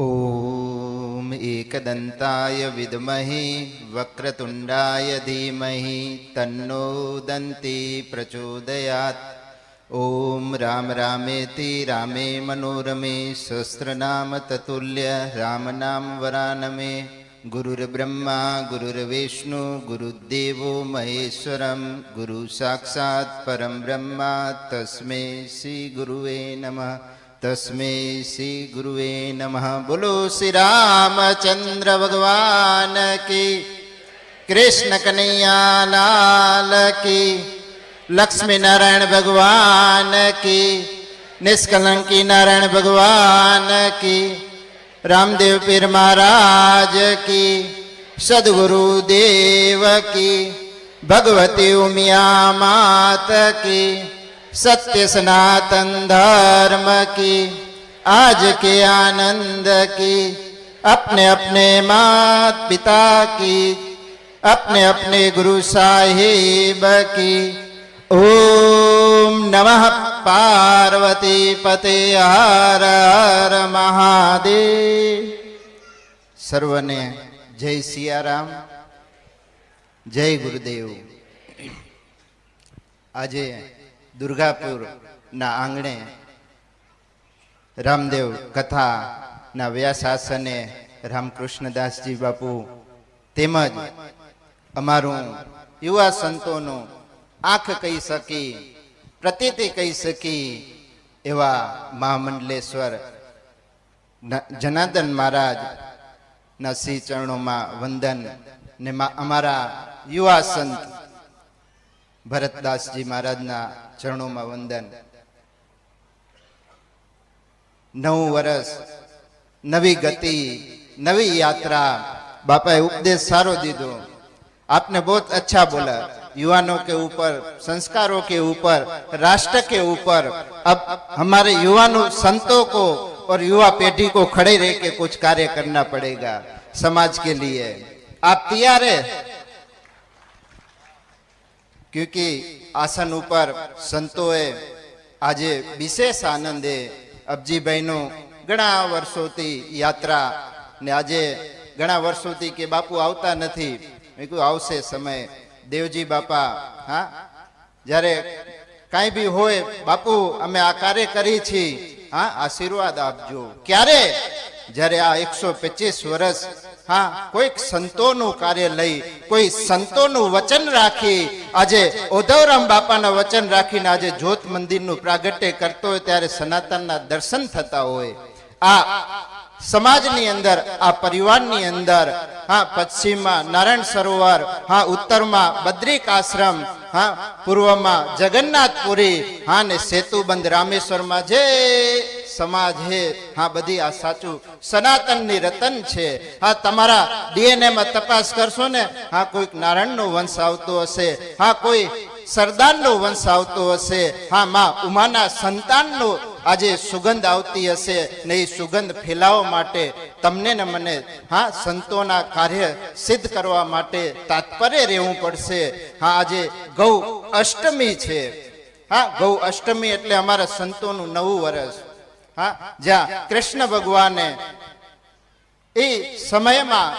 ॐ एकदन्ताय विद्महे वक्रतुण्डाय धीमहि तन्नो दन्ति प्रचोदयात्। ॐ राम रामेति रामे मनोरमे सहस्रनाम ततुल्य रामनाम वरानमे। गुरुर्ब्रह्मा गुरुर्विष्णु गुरुदेवो महेश्वरं गुरु साक्षात् परं ब्रह्मा तस्मै श्रीगुरुवे नमः તસ્મે શ્રી ગુરુવે નમઃ બોલો શ્રી રામચંદ્ર ભગવાન કી કૃષ્ણ કનૈયા લાલ કી લક્ષ્મી નારાયણ ભગવાન કી નિષ્કલંકી નારાયણ ભગવાન કી રામદેવ પીર મહારાજ કી સદગુરુ દેવ કી ભગવતી ઉમિયા માત કી सत्य सनातन धर्म की, आज के आनंद की, अपने अपने मात पिता की, अपने अपने गुरु साहिब की। ओम नमः पार्वती पते हर हर महादेव। सर्वने जय सियाराम, जय गुरुदेव। આજે દુર્ગાપુર ના આંગણે રામદેવ કથા ના વ્યાસાસને રામકૃષ્ણદાસજી બાપુ તેમજ અમારું યુવા સંતોનું આંખ કહી શકી, પ્રતીતિ કહી શકી એવા મહામંડલેશ્વર જનાર્દન મહારાજ ના શ્રી ચરણોમાં વંદન ને અમારા યુવા સંત ભરતદાસજી મહારાજના ચરણોમાં વંદન નવું વર્ષ નવી ગતિ નવી યાત્રા બાપાએ ઉપદેશ સારો દીધો आपने बहुत अच्छा बोला युवानों के ऊपर संस्कारों के ऊपर राष्ट्र के ऊपर अब हमारे युवानों संतों को और युवा पीढ़ी को खड़े रह के कुछ कार्य करना पड़ेगा समाज के लिए आप तैयार है ક્યુંકિ આસન ઉપર સંતોએ આજે વિશેષ આનંદે અબજીભાઈનું ઘણા વર્ષોથી યાત્રા ને આજે ઘણા વર્ષોથી કે બાપુ આવતા નથી આવશે સમય દેવજી બાપા હા જ્યારે કાંઈ બી હોય બાપુ અમે આ કાર્ય કરી છીએ હા આશીર્વાદ આપજો ક્યારે જ્યારે આ એકસો પચીસ વર્ષ હા, કોઈક સંતોનું કાર્ય લઈ, કોઈ સંતોનું વચન રાખી, આજે ઉદ્ધવરામ બાપાના વચન રાખીને આજે જ્યોત મંદિરનું પ્રાગટ્ય કરતો હોય ત્યારે સનાતનના દર્શન થતા હોય. આ સમાજની અંદર, આ પરિવારની અંદર, હા, પશ્ચિમમાં નારાયણ સરોવર, હા, ઉત્તરમાં બદ્રિક આશ્રમ, હા, પૂર્વમાં જગન્નાથપુરી, હા, ને સેતુબંધ રામેશ્વરમાં જે સમાજ હે. હા, બધી આ સાચું. સનાતનની રતન છે. હા, તમારા ડીએનએ માં તપાસ કરશો ને, હા, કોઈક નારાયણનો વંશ આવતો હશે. હા, કોઈ સરદારનો વંશ આવતો હશે. હા, માં ઉમાના સંતાનનો આજે સુગંધ આવતી હશે ને એ સુગંધ ફેલાવવા માટે તમને ને મને, હા, સંતોના કાર્ય સિદ્ધ કરવા માટે તાત્પર્ય રહેવું પડશે. હા, આજે ગૌ અષ્ટમી છે. હા, ગૌ અષ્ટમી એટલે અમારા સંતોનું નવું વર્ષ હા જ્યાં કૃષ્ણ ભગવાને. એ સમયમાં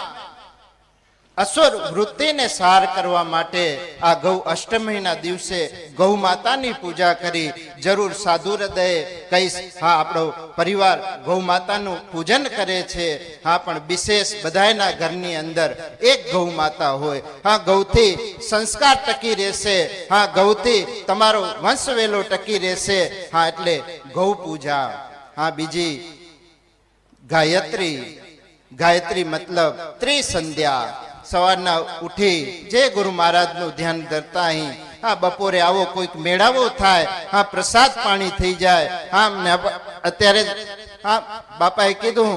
અસુર વૃત્તિને સાર કરવા માટે આ ગૌ અષ્ટમીના દિવસે ગૌ માતાની પૂજા કરી, જરૂર સાધુ હૃદયે કહીશ, હા, આપણો પરિવાર ગૌ માતાનું પૂજન કરે છે. હા, પણ વિશેષ બધાયના ઘરની અંદર એક ગૌ માતા હોય. હા, ગૌથી સંસ્કાર ટકી રહેશે. હા, ગૌથી તમારો વંશ વેલો ટકી રહેશે. હા, એટલે ગૌ પૂજા. હા, બીજી. ગાયત્રી. ગાયત્રી મતલબ ત્રિસંધ્યા. સવારના ઉઠી જે ગુરુ મહારાજનું ધ્યાન ધરતા અહીં, હા, બપોરે આવો, કોઈક મેળાવો થાય, હા, પ્રસાદ પાણી થઈ જાય. હા અત્યારે, હા, બાપાએ કીધું,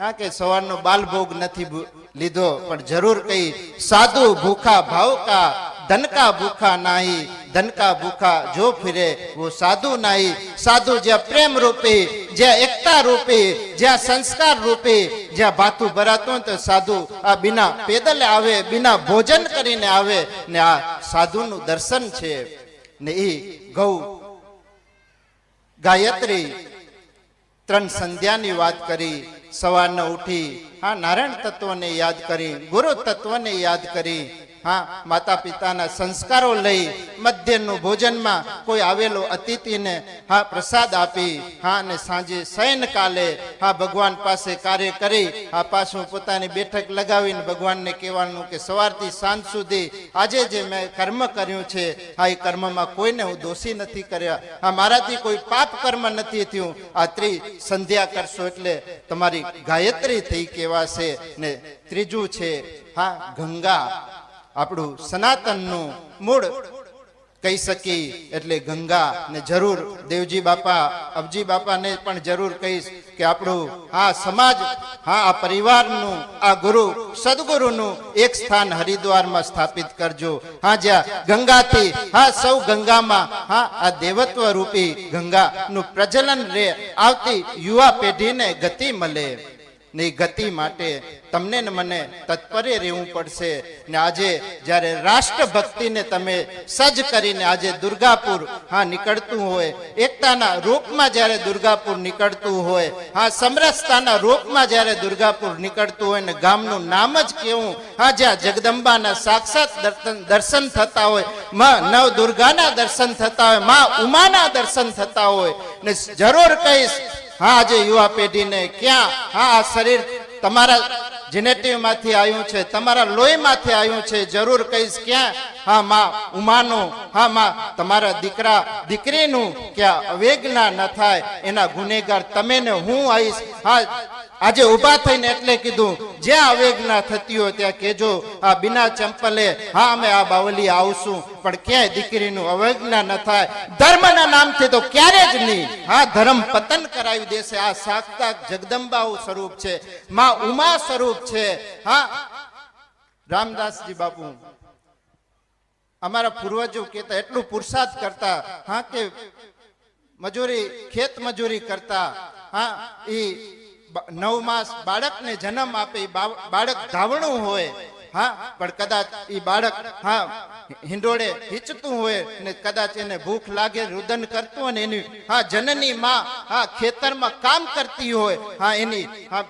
હા, કે સવારનો બાલભોગ નથી લીધો, પણ જરૂર કહી સાધુ ભૂખા, ભાવકા, ધનકા ભૂખા નાહી ધન કા ભૂખા જો ફિરે, વો સાધુ નાહી. સાધુ જ્યાં પ્રેમ રૂપી, જ્યાં એકતા રૂપી, જ્યાં સંસ્કાર રૂપી, જ્યાં ભાથું ભરાતું તો સાધુ આ બિના પેદલે આવે, બિના ભોજન કરીને આવે. ને આ સાધુનું દર્શન છે. ને એ ગૌ ગાયત્રી ત્રણ સંધ્યાની વાત કરી. સવારને ઉઠી, હા, નારાયણ તત્વને યાદ કરી, ગુરુ તત્વને યાદ કરી. હા માતા પિતાના સંસ્કારો લઈ મધ્યનું ભોજનમાં કોઈ આવેલો અતિથિને હા, પ્રસાદ આપી, હા, અને સાંજે શયન કાલે હા, ભગવાન પાસે કાર્ય કરી, હા, પાછું પોતાની બેઠક લગાવીને ભગવાનને કહેવાનું કે સવારથી સાંજ સુધી આજે જે મેં કર્મ કર્યું છે, હા, એ કર્મમાં કોઈને હું દોષી નથી કર્યા. હા, મારાથી કોઈ પાપ કર્મ નથી થયું. આ ત્રિ સંધ્યા કરશો એટલે તમારી ગાયત્રી થઈ કહેવાશે ને ત્રીજું છે, હા, ગંગા. આપણું સનાતનનું મૂળ કહી શકી એટલે ગંગા ને જરૂર, દેવજી બાપા, અબજી બાપાને પણ જરૂર કહીશ કે આપણું હા સમાજ, હા, આ પરિવારનું, આ ગુરુ, સદગુરુનું એક સ્થાન હરિદ્વારમાં સ્થાપિત કરજો. હા, જ્યાં ગંગાથી, હા, સૌ ગંગામાં, હા, આ દેવત્વ રૂપી ગંગાનું પ્રજલન રે, આવતી યુવા પેઢીને ગતિ મળે. ને ગતિ માટે તમને ને મને તત્પરે રહેવું પડશે. ને આજે જ્યારે રાષ્ટ્રભક્તિને તમે સજ્જ કરીને આજે દુર્ગાપુર હા નીકળતું હોય, એકતાના રૂપમાં જ્યારે દુર્ગાપુર નીકળતું હોય, હા સમરસતાના રૂપમાં જ્યારે દુર્ગાપુર નીકળતું હોય ને ગામનું નામ જ કેવું, હા જ્યાં જગદંબાના સાક્ષાત દર્શન થતા હોય, માં નવ દુર્ગાના દર્શન થતા હોય, માં ઉમાના દર્શન થતા હોય, ને જરૂર કહીશ હા આજે યુવા પેઢીને ક્યાં? હા, આ શરીર તમારા જેનેટિવમાંથી આવ્યું છે, તમારા લોહીમાંથી આવ્યું છે, જરૂર કહીશ ક્યાં? હા, માં ઉમાનું, હા, માં તમારા દીકરા, દીકરીનું ક્યાં અવેગના ન થાય, એના ગુનેગાર તમે ને હું આવીશ. હા આજે ઊભા થઈને એટલે કીધું, જ્યાં અવેગના થતી હોય ત્યાં કેજો આ બિના ચંપલે, હા, અમે આ બાવલી આવશું. પણ ક્યાંય દીકરીનું અવેજ્ઞા ન થાય. ધર્મના નામથી તો ક્યારે જ નહીં. હા, ધર્મ પતન કરાવી દેશે. આ સાક્ષાત જગદંબાઓ સ્વરૂપ છે. માં ઉમા સ્વરૂપ છે. હા, રામદાસજી બાપુ, અમારા પૂર્વજો કહેતા એટલું પુરુષાર્થ કરતા, હા, કે મજૂરી, ખેત મજૂરી કરતા, હા એ નવ માસ બાળકને જન્મ આપે બાળક ધાવણું હોય, હા, પણ કદાચ એ બાળક, હા, હિંડોળે હિંચતું હોય ને કદાચ એને ભૂખ લાગે, રુદન કરતું હોય એની, હા, જનની માં, હા, ખેતરમાં કામ કરતી હોય, હા, એની, હા,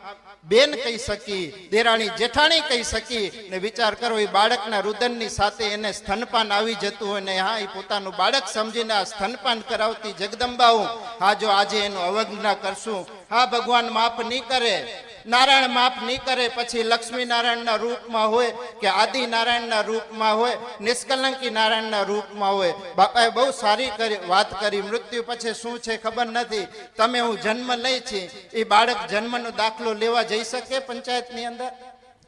બેન કહી શકી, દેરાણી જેઠાણી કહી શકી ને વિચાર કરો એ બાળકના રુદનની સાથે એને સ્તનપાન આવી જતું હોય ને, હા એ પોતાનું બાળક સમજીને આ સ્તનપાન કરાવતી જગદંબાઓ, હા, જો આજે એનું અવજ્ઞા કરશું હા, ભગવાન માફ નહીં કરે. નારાયણ માફ નહીં કરે. પછી લક્ષ્મી નારાયણના રૂપમાં હોય કે આદિ નારાયણના રૂપમાં હોય, નિષ્કલંકી નારાયણના રૂપમાં હોય. બાપાએ બહુ સારી કરી, વાત કરી. મૃત્યુ પછી શું છે ખબર નથી. તમે હું જન્મ લઈ છી. એ બાળક જન્મનો દાખલો લેવા જઈ શકે પંચાયતની અંદર?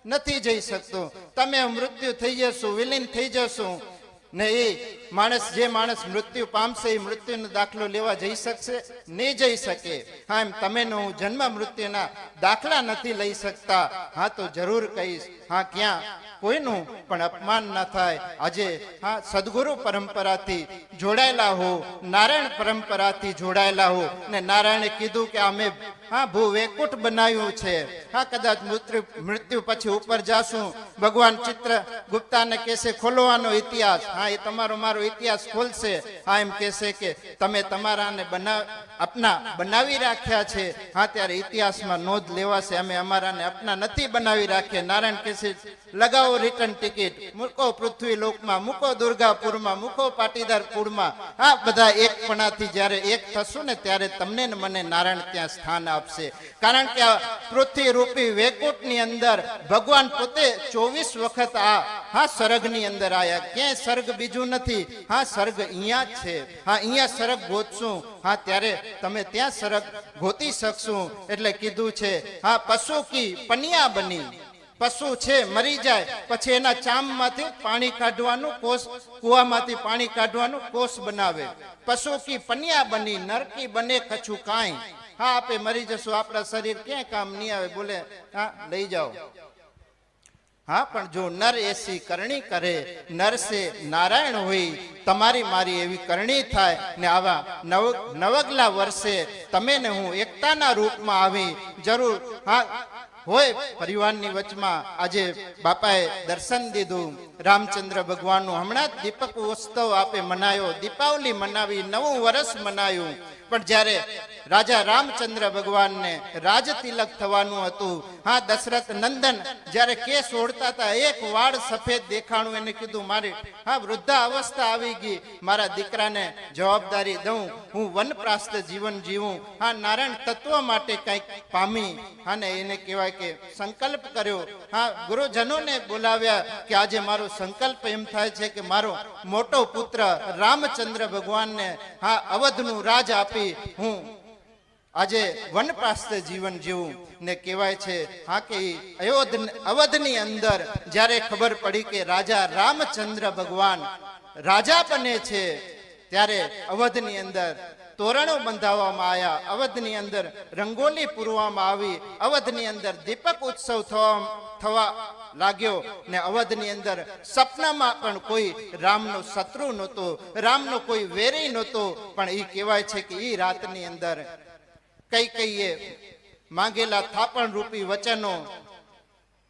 નથી જઈ શકતો. તમે મૃત્યુ થઈ જશું, વિલીન થઈ જશું. ને એ માણસ જે માણસ મૃત્યુ પામશે, એ મૃત્યુનો દાખલો લેવા જઈ શકશે? નહીં જઈ શકે. હા, એમ તમે હું જન્મ મૃત્યુના દાખલા નથી લઈ શકતા. હા, તો જરૂર કહીશ. હા, ક્યાં? કોઈનું પણ અપમાન ન થાય. આજે, હા, સદગુરુ પરંપરાથી જોડાયેલા હો. નારાયણ પરંપરાથી જોડાયેલા હો. ને નારાયણે કીધું કે અમે હા ભૂ વેકુટ બનાવ્યું છે. હા, કદાચ મૃત્યુ પછી ઉપર જાશું. ભગવાન ચિત્ર ગુપ્તાને કહેશે, ખોલવાનો ઇતિહાસ. હા, એ તમારો મારો ઇતિહાસ ખોલશે. હા, એમ કહેશે કે, તમે તમારાને બનાવ આપના બનાવી રાખ્યા છે. હા, ત્યારે ઇતિહાસમાં નોંધ લેવાશે, અમે અમારાને અપના નથી બનાવી રાખ્યા. નારાયણ કહેશે, લગાવો રિટર્ન ટિકિટ મૂકો પૃથ્વી લોકમાં, મૂકો દુર્ગાપુરમાં, મૂકો પાટીદારપુરમાં હા, બધા એકપણાથી જ્યારે એક થશું ને, ત્યારે તમને ને મને નારાયણ ત્યાં સ્થાન આપશે. કારણ કે પૃથ્વી રૂપી વેકુટની અંદર ભગવાન પોતે ચોવીસ વખત આ, હા, સ્વર્ગની અંદર આવ્યા ક્યાંય સર્ગ બીજું નથી. હા સર્ગ અહીંયા જ છે. હા, અહીંયા સ્વર્ગ ગોતશું. હા, ત્યારે તમે ત્યાં સ્વર્ગ ગોતી શકશું. એટલે કીધું છે, હા, પશુ કી પનિયા બની. પશુ છે, મરી જાય. પછી એના ચામમાંથી પાણી કાઢવાનું કોષ, કુવામાંથી પાણી કાઢવાનું કોષ બનાવે. પશુ કી પનિયા બની નરકી બને કછું કાંઈ. હા, આપે મરી જશું. આપણા શરીર ક્યાં કામ નહીં આવે? બોલે, હા, લઈ જાઓ. હા, પણ જો નર એસી કરણી કરે નર સે નારાયણ હોય, તમારી મારી એવી કરણી થાય ને આવા નવ નવગલા વર્ષે તમે ને હું એકતાના રૂપમાં આવી, જરૂર, હા, હોય, પરિવારની વચમાં આજે બાપાએ દર્શન દીધું. રામચંદ્ર ભગવાનનું હમણાં જ દીપક ઉત્સવ આપે મનાયો. દીપાવલી મનાવી, નવું વર્ષ મનાયું. પણ જ્યારે રાજા રામચંદ્ર ભગવાનને રાજ તિલક થવાનું હતું, હા, દશરથ નંદન જ્યારે કેસ ઓળતા હતા, એક વાળ સફેદ દેખાણું એને કીધું, મારે, હા વૃદ્ધા અવસ્થા આવી ગઈ. મારા દીકરાને જવાબદારી દઉં. હું વનપ્રાસ્ત જીવન જીવું. હા, નારાયણ તત્વ માટે કંઈક પામી. અને એને કહેવાય કે સંકલ્પ કર્યો. હા, ગુરુજનોને બોલાવ્યા કે આજે મારો સંકલ્પ એમ થાય છે કે મારો મોટો પુત્ર રામચંદ્ર ભગવાનને હા અવધનું રાજ આપી હું આજે વનપ્રાસ્ત જીવન જીવું ને કહેવાય છે, હા કે અયોધ અવધની અંદર જ્યારે ખબર પડી કે રાજા રામચંદ્ર ભગવાન રાજા બને છે, ત્યારે અવધની અંદર તોરણો બંધાવવામાં આવ્યા અવધની અંદર રંગોલી પૂરવામાં આવી. અવધની અંદર દીપક ઉત્સવ થવા લાગ્યો ને અવધની અંદર સપનામાં પણ કોઈ રામનો શત્રુ નહોતો, રામનો કોઈ વેરી નહોતો. પણ એ કહેવાય છે કે એ રાતની અંદર કઈ કઈએ માંગેલા થાપણ રૂપી વચનો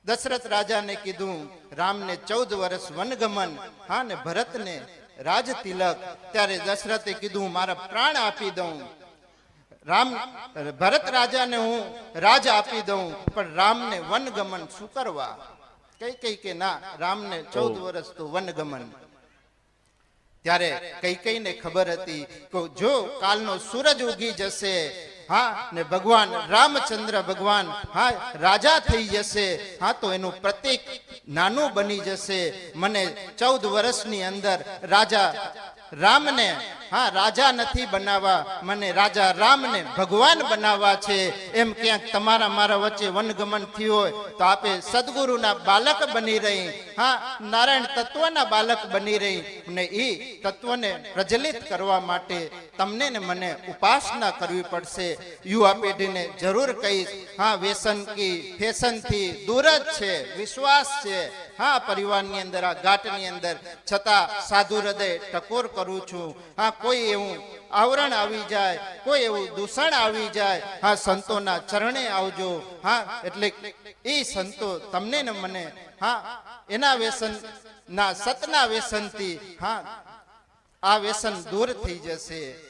દશરથ રાજાને કીધું, રામને ચૌદ વર્ષ વનગમન. હા ને, ભરતને રાજ તિલક ત્યારે દશરથે કીધું મારા પ્રાણ આપી દઉં. રામ ભરત રાજાને હું રાજ આપી દઉં પણ રામને વનગમન શું કરવા કઈ કઈ કે ના રામને ચૌદ વર્ષ તો વનગમન. ત્યારે કઈ કઈ ને ખબર હતી કે જો કાલનો સૂરજ ઉગી જશે હા, ને ભગવાન રામચંદ્ર ભગવાન, હા, રાજા થઈ જશે. હા, તો એનું પ્રતીક નાનું બની જશે. મને ચૌદ વર્ષની અંદર રાજા રામને, હા, રાજા નથી બનાવવા, મને રાજા રામને ભગવાન બનાવવા છે. એમ ક્યાંક તમારા, મારા વચ્ચે વનગમન થયું હોય, તો આપે સદગુરુના બાલક બની રહી. હા, નારાયણ તત્વના બાલક બની રહી. ને એ તત્વને પ્રજલિત કરવા માટે તમને ને મને ઉપાસના કરવી પડશે. યુવા પેઢીને જરૂર કહીશ, હા, વ્યસન કી ફેશનથી દૂર જ છે, વિશ્વાસ છે. હા, પરિવારની અંદર, આ ઘાટની અંદર, છતાં સાધુ હૃદય ટકોર કરું છું. હા, કોઈ એવું આવરણ આવી જાય, કોઈ એવું દૂષણ આવી જાય, હા, સંતોના ચરણે આવજો. હા, એટલે એ સંતો તમને ને મને, હા, એના વ્યસન, ના, સતના વ્યસનથી, હા, આ વ્યસન દૂર થઈ જશે.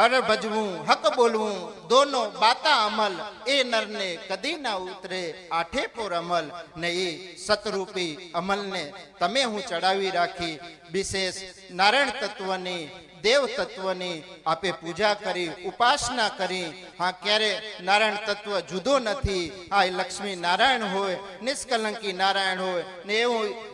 હર ભજવું, હક બોલવું, દોનો બાતા અમલ, એ નરને કદી ના ઉતરે, આઠે પોર અમલ, ને એ સતરૂપી અમલને તમે હું ચડાવી રાખી. વિશેષ નારાયણ તત્વની, દેવ તત્વની આપે પૂજા કરી, ઉપાસના કરી. હા, ક્યારે નારાયણ તત્વ જુદો નથી. એ લક્ષ્મી નારાયણ હોય, નિષ્કલંકી નારાયણ હોય, ને એવું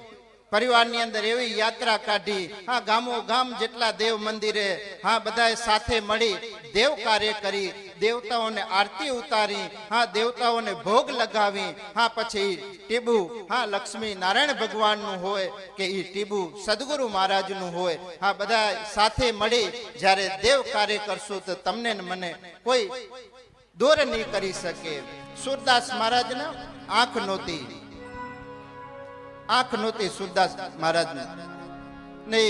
પરિવારની અંદર એવી યાત્રા કાઢી, હા, ગામો ગામ જેટલા દેવ મંદિરે, હા, બધાએ સાથે મળી દેવ કાર્ય કરી, દેવતાઓને આરતી ઉતારી, હા, દેવતાઓને ભોગ લગાવી, હા, પછી ટીબુ, હા, લક્ષ્મી નારાયણ ભગવાનનું હોય કે એ ટીબુ સદગુરુ મહારાજનું હોય, હા બધા સાથે મળી જ્યારે દેવ કાર્ય કરશું તો તમને મને કોઈ દૂર નહીં કરી શકે. સુરદાસ મહારાજને આંખ નહોતી. આંખ નહોતી સુરદાસ મહારાજ ને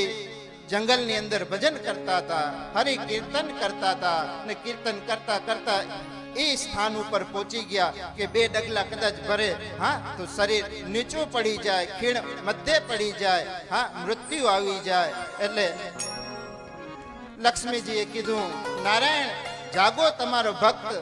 જંગલની અંદર ભજન કરતા હતા હરિ કીર્તન કરતા હતા ને કીર્તન કરતા કરતા એ સ્થાન ઉપર પહોંચી ગયા કે બે ડગલા કદાચ ભરે, હા, તો શરીર નીચું પડી જાય, ખીણ મધ્ય પડી જાય, હા, મૃત્યુ આવી જાય. એટલે લક્ષ્મીજીએ કીધું, નારાયણ, જાગો તમારો ભક્ત.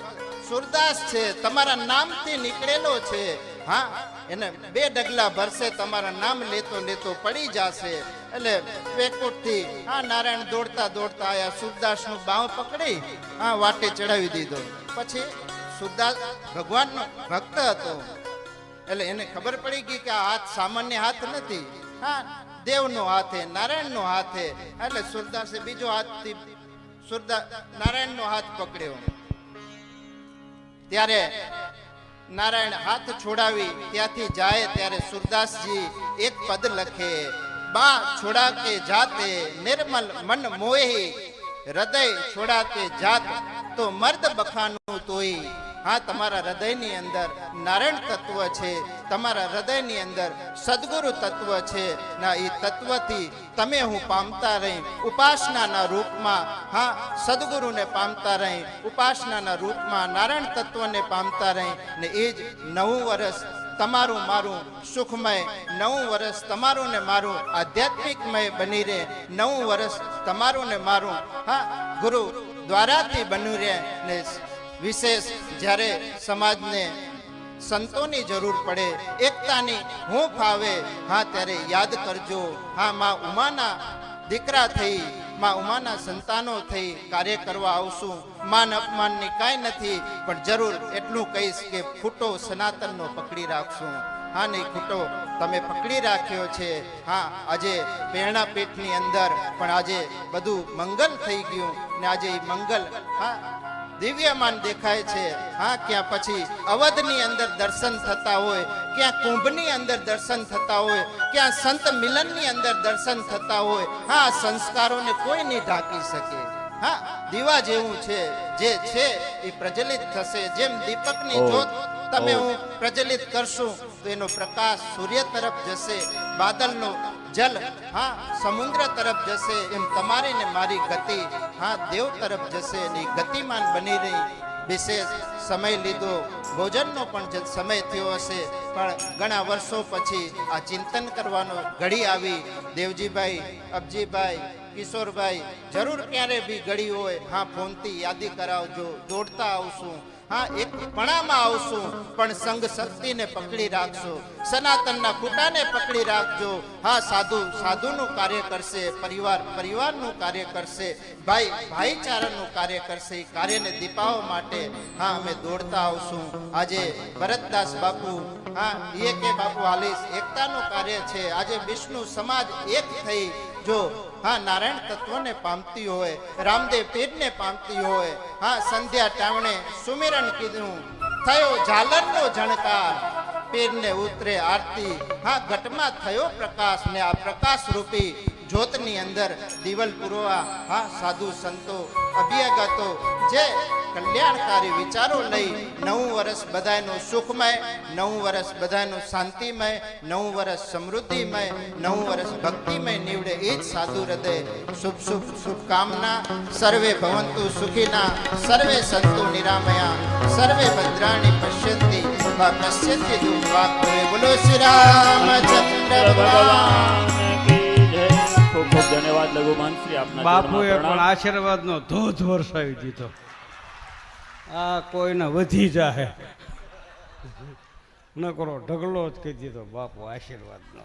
સુરદાસ છે, તમારા નામથી નીકળેલો છે. હા એને બે ડગલા ભરશે, તમારા નામ લેતો લેતો પડી જશે. એટલે વેકુટથી હા નારાયણ દોડતા દોડતા આયા સુરદાસનું બાવ પકડી, આ વાટે ચડાવી દીધો. પછી સુરદાસ ભગવાનનો ભક્ત હતો. એટલે એને ખબર પડી ગઈ કે આ હાથ સામાન્ય હાથ નથી. હા, દેવનો હાથ નારાયણનો હાથ એટલે સુરદાસે બીજો હાથથી સુરદાસ નારાયણનો હાથ પકડ્યો. ત્યારે નારાયણ હાથ છોડાવી ત્યાંથી જાય ત્યારે સુરદાસજી એક પદ લખે, બા છોડા કે જાતે નિર્મલ મન મોહી, હૃદય છોડાતે જાત, તો મર્દ બખાનું તોય હા, તમારા હૃદયની અંદર નારાયણ તત્વ છે, તમારા હૃદયની અંદર સદગુરુ તત્વ છે. ના એ તત્વથી તમે હું પામતા રહી, ઉપાસનાના રૂપમાં, હા, સદગુરુને પામતા રહી, ઉપાસનાના રૂપમાં નારાયણ તત્વને પામતા રહી. ને એ જ નવું વર્ષ તમારું મારું સુખમય, નવું વર્ષ તમારું ને મારું આધ્યાત્મિકમય બની રહે. નવું વર્ષ તમારું ને મારું, હા, ગુરુ દ્વારાથી બન્યું રહે. ને વિશેષ જ્યારે સમાજને સંતોની જરૂર પડે, એકતાની હું ફાવે હા ત્યારે યાદ કરજો. હા, માં ઉમાના દીકરા થઈ, માં ઉમાના સંતાનો થઈ, કાર્ય કરવા આવશું. માન અપમાનની કાંઈ નથી, પણ જરૂર એટલું કહીશ કે ખૂટો સનાતનનો પકડી રાખશું. હા નહીં, ખૂટો તમે પકડી રાખ્યો છે. હા, આજે પ્રેરણાપીઠની અંદર, પણ આજે બધું મંગલ થઈ ગયું ને આજે એ મંગલ, હા દિવ્યમાન દેખાય છે. હા ક્યાં પછી અવધની અંદર દર્શન થતા હોય ક્યાં કુંભની અંદર દર્શન થતા હોય ક્યાં સંત મિલનની અંદર દર્શન થતા હોય હા સંસ્કારોને કોઈ નહીં ઢાંકી શકે. હા દીવા જેવું છે જે છે એ પ્રજલિત થશે. જેમ દીપકની જોત તમે હું પ્રજલિત કરશું તો એનો પ્રકાશ સૂર્ય તરફ જશે. બાદલનો જલ, હા, સમુદ્ર તરફ જશે એમ તમારી ને મારી ગતિ, હા, દેવ તરફ જશે એની ગતિમાન બની રહી. વિશેષ સમય લીધો. ભોજનનો પણ સમય થયો હશે. પણ ઘણા વર્ષો પછી આ ચિંતન કરવાનો ઘડી આવી. દેવજીભાઈ, અબજીભાઈ, કિશોરભાઈ, જરૂર ક્યારે બી ઘડી હોય, હા, ફોનથી યાદી કરાવજો. દોડતા આવશું. હા, એક પણામાં આવશું, પણ સંઘ શક્તિને પકડી રાખશો. સનાતનના કુટાને પકડી રાખજો. હા, સાધુ, સાધુનું કાર્ય કરશે, પરિવાર, પરિવારનું કાર્ય કરશે, ભાઈ, ભાઈચારાનું કાર્ય કરશે એ કાર્યને દીપાવવા માટે, હા, અમે દોડતા આવશું. આજે ભરતદાસ બાપુ, હા એ કે બાપુ હાલીસ એકતાનું કાર્ય છે. આજે વિષ્ણુ સમાજ એક થઈ જો, હા, નારાયણ તત્વને પામતી હોય, રામદેવ પીરને પામતી હોય, હા, સંધ્યા ટાવણે સુમિરન કીધું, થયો ઝાલરનો જણકાર. પીરને ઉતરે આરતી, હા, ઘટમાં થયો પ્રકાશ ને આ પ્રકાશ રૂપી જ્યોતની અંદર દિવલ પુરવા, હા, સાધુ સંતો, અભ્યાગતો જે કલ્યાણકારી વિચારો લઈ નવું વર્ષ બધાનું સુખમય, નવું વર્ષ બધાનું શાંતિમય, નવું વર્ષ સમૃદ્ધિમય, નવું વર્ષ ભક્તિમય નીવડે એ જ સાધુ હૃદય. શુભ શુભ શુભકામના. સર્વે ભવંતુ સુખીના. સર્વે સંતુ નિરામયા. સર્વે ભદ્રાણી પશ્યંતિ. પશ્યંતિ દુઃખવા બોલો શ્રી રામચંદ્ર ભગવાન. ખૂબ ધન્યવાદ લઘુમાન શ્રી આપના બાપુએ પણ. આશીર્વાદનો ધોધ વરસાવી દીધો. આ કોઈને વધી જાય નકરો ઢગલો જ કહી દીધો બાપુ આશીર્વાદનો.